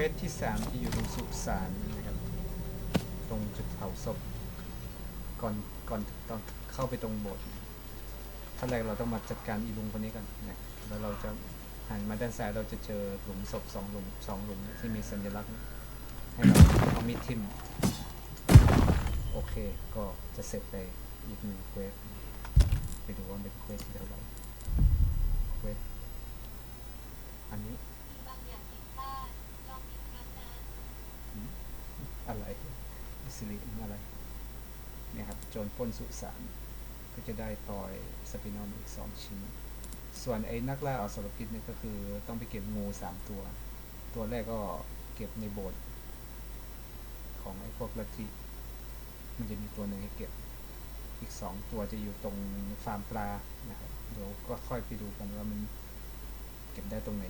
ควสที่สามที่อยู่ตรงสุสานนะครับ ตรงจุดเผาศพ ก่อนก่อนตอนเข้าไปตรงโบสถ์ขั้นแรกเราต้องมาจัดการอีลุงคนนี้ก่อนนะแล้วเราจะหันมาด้านซ้ายเราจะเจอหลุมศพสองหลุมสองหลุมที่มีสัญลักษณ์ ให้เราเอามีดทิ่มโอเคก็จะเสร็จไปอีกหนึ่งเควสไปดูว่าเป็นเควสที่เท่าไหร่เควสอันนี้ บางอย่างผิดพลาดลองอีกครั้งนะ อะไรสิริอะไร เนี่ยครับ โจรป้นสุสาน ก็จะได้ปล่อยสปินอมอีกสองชิ้น ส่วนไอ้นักล่าอสรพิษเนี่ยก็คือต้องไปเก็บงูสามตัว ตัวแรกก็เก็บในโบสถ์ของไอ้พวกลัทธิมันจะมีตัวหนึ่งให้เก็บ อีกสองตัวจะอยู่ตรงฟาร์มปลา นะครับ เดี๋ยวก็ค่อยไปดูกันว่ามันเก็บได้ตรงไหน